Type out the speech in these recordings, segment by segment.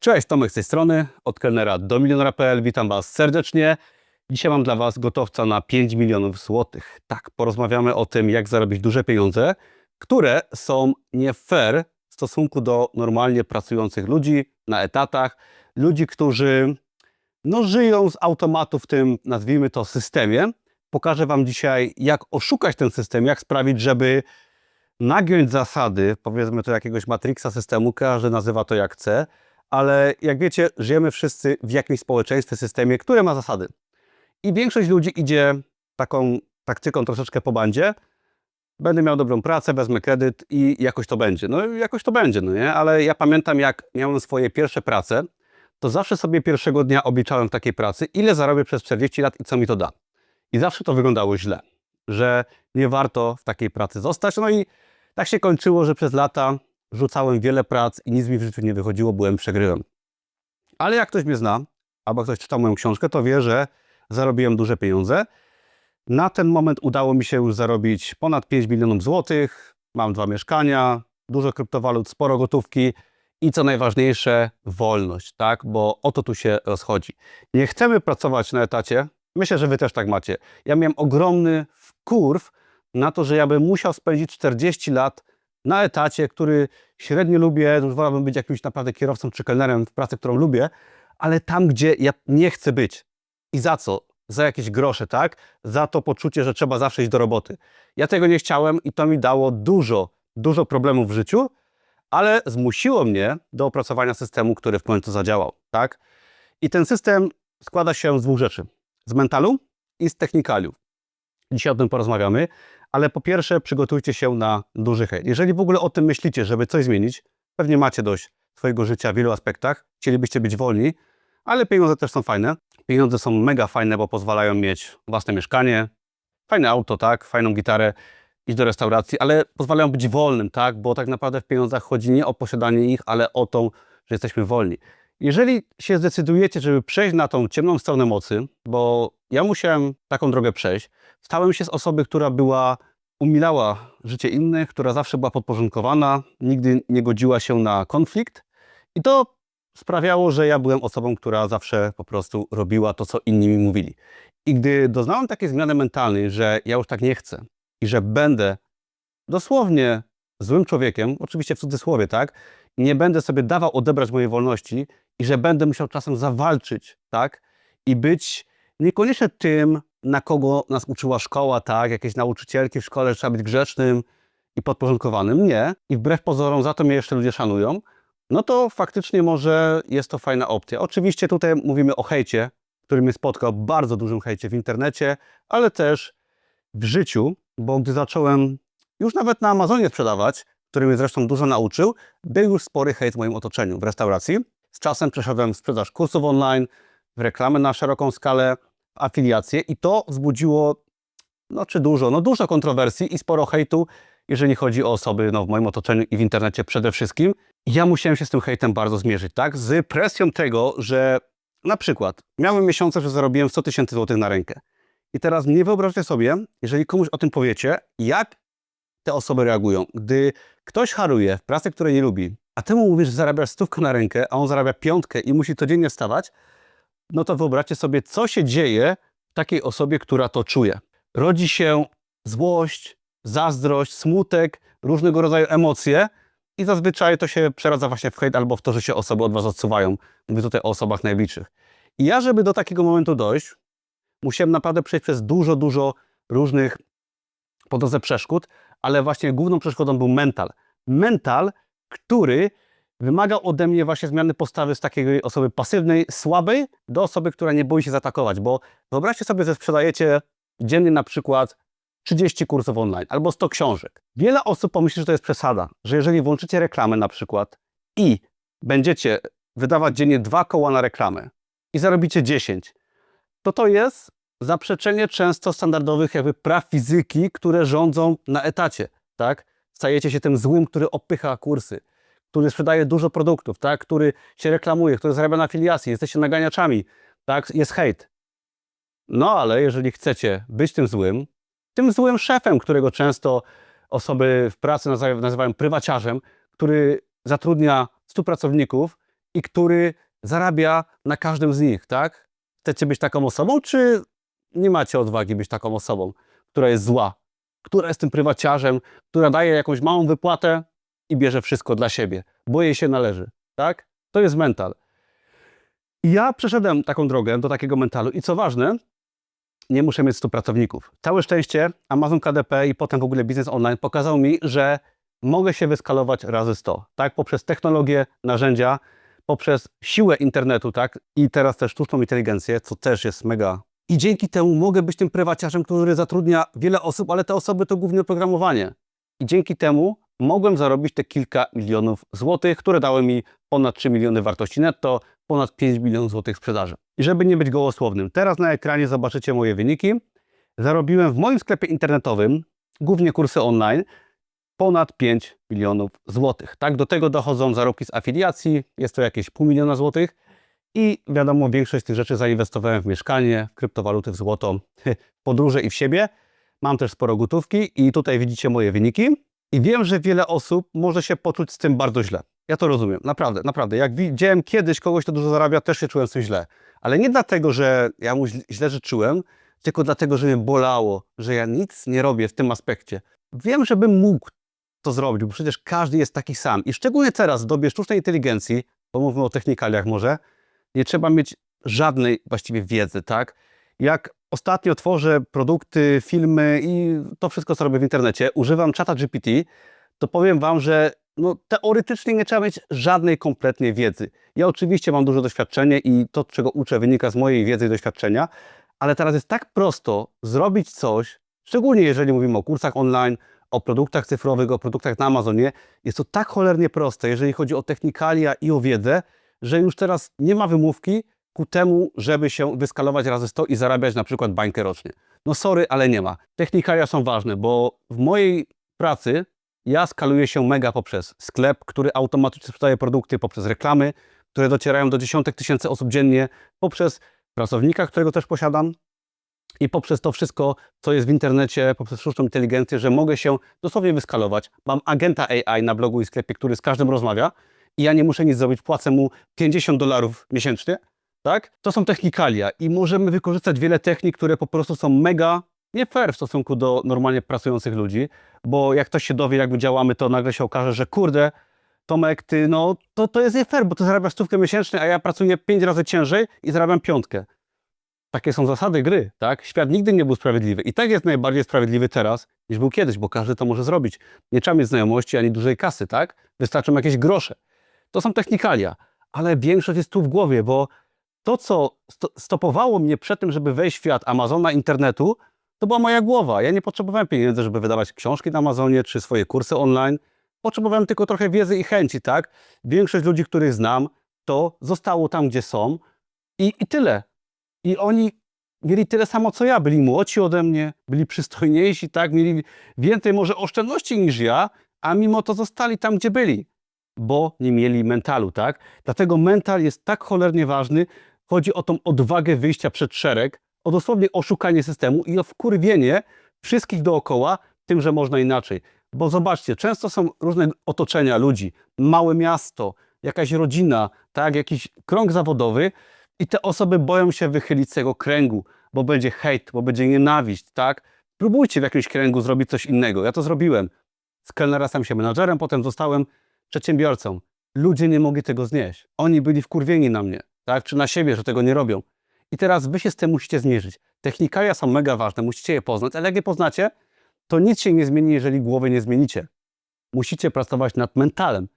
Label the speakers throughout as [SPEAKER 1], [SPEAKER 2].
[SPEAKER 1] Cześć, Tomek z tej strony, od kelnera do milionera.pl. Witam Was serdecznie. Dzisiaj mam dla Was gotowca na 5 milionów złotych. Tak, porozmawiamy o tym, jak zarobić duże pieniądze, które są nie fair w stosunku do normalnie pracujących ludzi na etatach, ludzi, którzy no, żyją z automatu w tym, nazwijmy to, systemie. Pokażę Wam dzisiaj, jak oszukać ten system, jak sprawić, żeby nagiąć zasady, powiedzmy to jakiegoś matrixa systemu, każdy nazywa to jak chce, ale jak wiecie, żyjemy wszyscy w jakimś społeczeństwie, systemie, które ma zasady. I większość ludzi idzie taką taktyką troszeczkę po bandzie. Będę miał dobrą pracę, wezmę kredyt i jakoś to będzie. No jakoś to będzie, no nie? Ale ja pamiętam, jak miałem swoje pierwsze prace, to zawsze sobie pierwszego dnia obliczałem w takiej pracy, ile zarobię przez 40 lat i co mi to da. I zawsze to wyglądało źle, że nie warto w takiej pracy zostać. No i tak się kończyło, że przez lata rzucałem wiele prac i nic mi w życiu nie wychodziło, byłem przegrywem. Ale jak ktoś mnie zna, albo ktoś czytał moją książkę, to wie, że zarobiłem duże pieniądze. Na ten moment udało mi się już zarobić ponad 5 milionów złotych. Mam dwa mieszkania, dużo kryptowalut, sporo gotówki i co najważniejsze, wolność, tak? Bo o to tu się rozchodzi. Nie chcemy pracować na etacie. Myślę, że wy też tak macie. Ja miałem ogromny wkurw na to, że ja bym musiał spędzić 40 lat na etacie, który średnio lubię, już wolałbym być jakimś naprawdę kierowcą czy kelnerem w pracy, którą lubię, ale tam, gdzie ja nie chcę być. I za co? Za jakieś grosze, tak? Za to poczucie, że trzeba zawsze iść do roboty. Ja tego nie chciałem i to mi dało dużo, dużo problemów w życiu, ale zmusiło mnie do opracowania systemu, który w końcu zadziałał, tak? I ten system składa się z dwóch rzeczy. Z mentalu i z technikaliów. Dzisiaj o tym porozmawiamy, ale po pierwsze przygotujcie się na duży hejt. Jeżeli w ogóle o tym myślicie, żeby coś zmienić, pewnie macie dość swojego życia w wielu aspektach, chcielibyście być wolni, ale pieniądze też są fajne. Pieniądze są mega fajne, bo pozwalają mieć własne mieszkanie, fajne auto, tak, fajną gitarę, iść do restauracji, ale pozwalają być wolnym, tak, bo tak naprawdę w pieniądzach chodzi nie o posiadanie ich, ale o to, że jesteśmy wolni. Jeżeli się zdecydujecie, żeby przejść na tą ciemną stronę mocy, bo ja musiałem taką drogę przejść, stałem się z osoby, która była, umilała życie innych, która zawsze była podporządkowana, nigdy nie godziła się na konflikt i to sprawiało, że ja byłem osobą, która zawsze po prostu robiła to, co inni mi mówili. I gdy doznałem takiej zmiany mentalnej, że ja już tak nie chcę i że będę dosłownie złym człowiekiem, oczywiście w cudzysłowie, tak, nie będę sobie dawał odebrać mojej wolności i że będę musiał czasem zawalczyć, tak, i być niekoniecznie tym, na kogo nas uczyła szkoła, tak, jakieś nauczycielki w szkole, trzeba być grzecznym i podporządkowanym, nie. I wbrew pozorom za to mnie jeszcze ludzie szanują, no to faktycznie może jest to fajna opcja. Oczywiście tutaj mówimy o hejcie, który mnie spotkał, bardzo dużym hejcie w internecie, ale też w życiu, bo gdy zacząłem już nawet na Amazonie sprzedawać, który mnie zresztą dużo nauczył, był już spory hejt w moim otoczeniu w restauracji. Z czasem przeszedłem w sprzedaż kursów online, w reklamy na szeroką skalę, w afiliacje i to wzbudziło, no czy dużo, no dużo kontrowersji i sporo hejtu, jeżeli chodzi o osoby no, w moim otoczeniu i w internecie przede wszystkim. Ja musiałem się z tym hejtem bardzo zmierzyć, tak? Z presją tego, że na przykład miałem miesiące, że zarobiłem 100 tysięcy złotych na rękę. I teraz nie wyobraźcie sobie, jeżeli komuś o tym powiecie, jak te osoby reagują. Gdy ktoś haruje w pracy, której nie lubi, a temu mówisz, że zarabiasz stówkę na rękę, a on zarabia piątkę i musi codziennie wstawać, no to wyobraźcie sobie, co się dzieje w takiej osobie, która to czuje. Rodzi się złość, zazdrość, smutek, różnego rodzaju emocje i zazwyczaj to się przeradza właśnie w hejt albo w to, że się osoby od was odsuwają. Mówię tutaj o osobach najbliższych. I ja, żeby do takiego momentu dojść, musiałem naprawdę przejść przez dużo, dużo różnych po drodze przeszkód, ale właśnie główną przeszkodą był mental. Mental, który wymagał ode mnie właśnie zmiany postawy z takiej osoby pasywnej, słabej, do osoby, która nie boi się zaatakować, bo wyobraźcie sobie, że sprzedajecie dziennie na przykład 30 kursów online albo 100 książek. Wiele osób pomyśli, że to jest przesada, że jeżeli włączycie reklamę na przykład i będziecie wydawać dziennie dwa koła na reklamę i zarobicie 10, to to jest zaprzeczenie często standardowych jakby praw fizyki, które rządzą na etacie, tak? Stajecie się tym złym, który opycha kursy, który sprzedaje dużo produktów, tak? Który się reklamuje, który zarabia na afiliacji, jesteście naganiaczami, tak? Jest hejt. No ale jeżeli chcecie być tym złym, tym złym szefem, którego często osoby w pracy nazywają, prywaciarzem, który zatrudnia 100 pracowników i który zarabia na każdym z nich, tak? Chcecie być taką osobą, czy nie macie odwagi być taką osobą, która jest zła, która jest tym prywaciarzem, która daje jakąś małą wypłatę i bierze wszystko dla siebie, bo jej się należy, tak? To jest mental. I ja przeszedłem taką drogę do takiego mentalu i co ważne, nie muszę mieć 100 pracowników. Całe szczęście Amazon KDP i potem w ogóle biznes online pokazał mi, że mogę się wyskalować razy 100, tak? Poprzez technologię, narzędzia, poprzez siłę internetu, tak? I teraz też sztuczną inteligencję, co też jest mega. I dzięki temu mogę być tym prywaciarzem, który zatrudnia wiele osób, ale te osoby to głównie programowanie. I dzięki temu mogłem zarobić te kilka milionów złotych, które dały mi ponad 3 miliony wartości netto, ponad 5 milionów złotych sprzedaży. I żeby nie być gołosłownym, teraz na ekranie zobaczycie moje wyniki. Zarobiłem w moim sklepie internetowym, głównie kursy online, ponad 5 milionów złotych. Tak, do tego dochodzą zarobki z afiliacji, jest to jakieś pół miliona złotych. I wiadomo, większość tych rzeczy zainwestowałem w mieszkanie, w kryptowaluty, w złoto, w podróże i w siebie. Mam też sporo gotówki i tutaj widzicie moje wyniki. I wiem, że wiele osób może się poczuć z tym bardzo źle. Ja to rozumiem, naprawdę, naprawdę. Jak widziałem kiedyś kogoś, kto dużo zarabia, też się czułem z tym źle. Ale nie dlatego, że ja mu źle- życzyłem, tylko dlatego, że mnie bolało, że ja nic nie robię w tym aspekcie. Wiem, że bym mógł to zrobić, bo przecież każdy jest taki sam. I szczególnie teraz, w dobie sztucznej inteligencji, bo mówimy o technikaliach może, nie trzeba mieć żadnej właściwie wiedzy, tak? Jak ostatnio tworzę produkty, filmy i to wszystko, co robię w internecie, używam czata GPT, to powiem Wam, że no, teoretycznie nie trzeba mieć żadnej kompletnej wiedzy. Ja oczywiście mam duże doświadczenie i to, czego uczę, wynika z mojej wiedzy i doświadczenia, ale teraz jest tak prosto zrobić coś, szczególnie jeżeli mówimy o kursach online, o produktach cyfrowych, o produktach na Amazonie, jest to tak cholernie proste, jeżeli chodzi o technikalia i o wiedzę, że już teraz nie ma wymówki ku temu, żeby się wyskalować razy 100 i zarabiać na przykład bańkę rocznie. No sorry, ale nie ma. Technikalia są ważne, bo w mojej pracy ja skaluję się mega poprzez sklep, który automatycznie sprzedaje produkty, poprzez reklamy, które docierają do dziesiątek tysięcy osób dziennie, poprzez pracownika, którego też posiadam i poprzez to wszystko, co jest w internecie, poprzez sztuczną inteligencję, że mogę się dosłownie wyskalować. Mam agenta AI na blogu i sklepie, który z każdym rozmawia i ja nie muszę nic zrobić, płacę mu 50 dolarów miesięcznie, tak? To są technikalia i możemy wykorzystać wiele technik, które po prostu są mega nie fair w stosunku do normalnie pracujących ludzi, bo jak ktoś się dowie, jak my działamy, to nagle się okaże, że kurde, Tomek, ty, no to, to jest nie fair, bo ty zarabiasz stówkę miesięcznie, a ja pracuję pięć razy ciężej i zarabiam piątkę. Takie są zasady gry, tak? Świat nigdy nie był sprawiedliwy i tak jest najbardziej sprawiedliwy teraz, niż był kiedyś, bo każdy to może zrobić. Nie trzeba mieć znajomości ani dużej kasy, tak? Wystarczą jakieś grosze. To są technikalia, ale większość jest tu w głowie, bo to, co sto- stopowało mnie przed tym, żeby wejść w świat Amazona, internetu, to była moja głowa. Ja nie potrzebowałem pieniędzy, żeby wydawać książki na Amazonie czy swoje kursy online. Potrzebowałem tylko trochę wiedzy i chęci, tak? Większość ludzi, których znam, to zostało tam, gdzie są i, i tyle. I oni mieli tyle samo, co ja. Byli młodsi ode mnie, byli przystojniejsi, tak? Mieli więcej może oszczędności niż ja, a mimo to zostali tam, gdzie byli, bo nie mieli mentalu, tak? Dlatego mental jest tak cholernie ważny. Chodzi o tą odwagę wyjścia przed szereg, o dosłownie oszukanie systemu i o wkurwienie wszystkich dookoła tym, że można inaczej. Bo zobaczcie, często są różne otoczenia ludzi, małe miasto, jakaś rodzina, tak, jakiś krąg zawodowy i te osoby boją się wychylić z tego kręgu, bo będzie hejt, bo będzie nienawiść, tak? Próbujcie w jakimś kręgu zrobić coś innego. Ja to zrobiłem. Z kelnera stałem się menadżerem, potem zostałem przedsiębiorcą. Ludzie nie mogli tego znieść. Oni byli wkurwieni na mnie, tak? Czy na siebie, że tego nie robią. I teraz wy się z tym musicie zmierzyć. Technikalia są mega ważne, musicie je poznać, ale jak je poznacie, to nic się nie zmieni, jeżeli głowy nie zmienicie. Musicie pracować nad mentalem.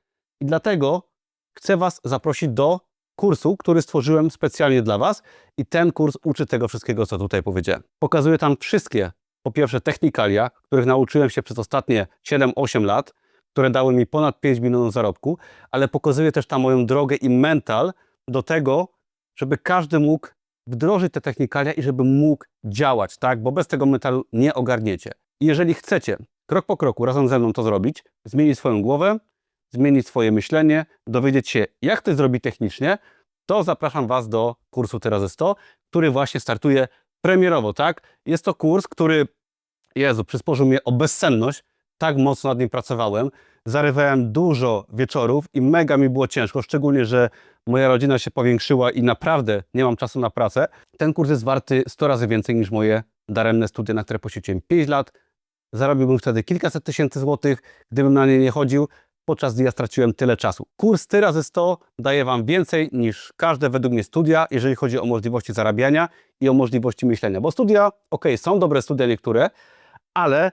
[SPEAKER 1] I dlatego chcę Was zaprosić do kursu, który stworzyłem specjalnie dla Was. I ten kurs uczy tego wszystkiego, co tutaj powiedziałem. Pokazuję tam wszystkie, po pierwsze, technikalia, których nauczyłem się przez ostatnie 7-8 lat, które dały mi ponad 5 milionów zarobku, ale pokazuję też tam moją drogę i mental do tego, żeby każdy mógł wdrożyć te technikalia i żeby mógł działać, tak? Bo bez tego metalu nie ogarniecie. Jeżeli chcecie krok po kroku razem ze mną to zrobić, zmienić swoją głowę, zmienić swoje myślenie, dowiedzieć się, jak to zrobić technicznie, to zapraszam Was do kursu Teraz jest 100, który właśnie startuje premierowo, tak? Jest to kurs, który, Jezu, przysporzył mnie o bezsenność. Tak mocno nad nim pracowałem. Zarywałem dużo wieczorów i mega mi było ciężko, szczególnie, że moja rodzina się powiększyła i naprawdę nie mam czasu na pracę. Ten kurs jest warty 100 razy więcej niż moje daremne studia, na które poświęciłem 5 lat. Zarobiłbym wtedy kilkaset tysięcy złotych, gdybym na nie nie chodził, podczas gdy ja straciłem tyle czasu. Kurs ty razy 100 daje Wam więcej niż każde według mnie studia, jeżeli chodzi o możliwości zarabiania i o możliwości myślenia. Bo studia, ok, są dobre studia niektóre, ale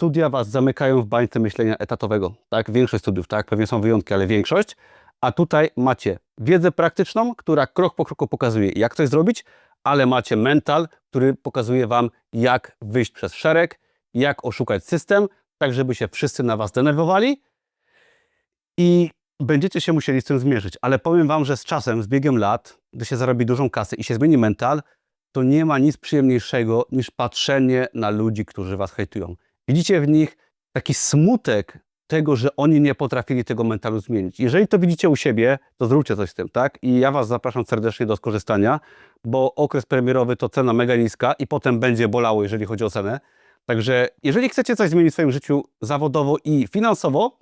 [SPEAKER 1] studia Was zamykają w bańce myślenia etatowego. Tak, większość studiów, tak, pewnie są wyjątki, ale większość. A tutaj macie wiedzę praktyczną, która krok po kroku pokazuje, jak coś zrobić, ale macie mental, który pokazuje Wam, jak wyjść przez szereg, jak oszukać system, tak żeby się wszyscy na Was denerwowali i będziecie się musieli z tym zmierzyć. Ale powiem Wam, że z czasem, z biegiem lat, gdy się zarobi dużą kasę i się zmieni mental, to nie ma nic przyjemniejszego niż patrzenie na ludzi, którzy Was hejtują. Widzicie w nich taki smutek tego, że oni nie potrafili tego mentalu zmienić. Jeżeli to widzicie u siebie, to zróbcie coś z tym, tak? I ja Was zapraszam serdecznie do skorzystania, bo okres premierowy to cena mega niska i potem będzie bolało, jeżeli chodzi o cenę. Także jeżeli chcecie coś zmienić w swoim życiu zawodowo i finansowo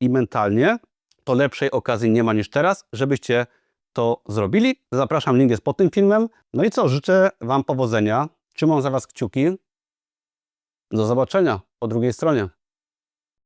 [SPEAKER 1] i mentalnie, to lepszej okazji nie ma niż teraz, żebyście to zrobili. Zapraszam, link jest pod tym filmem. No i co, życzę Wam powodzenia. Trzymam za Was kciuki. Do zobaczenia po drugiej stronie.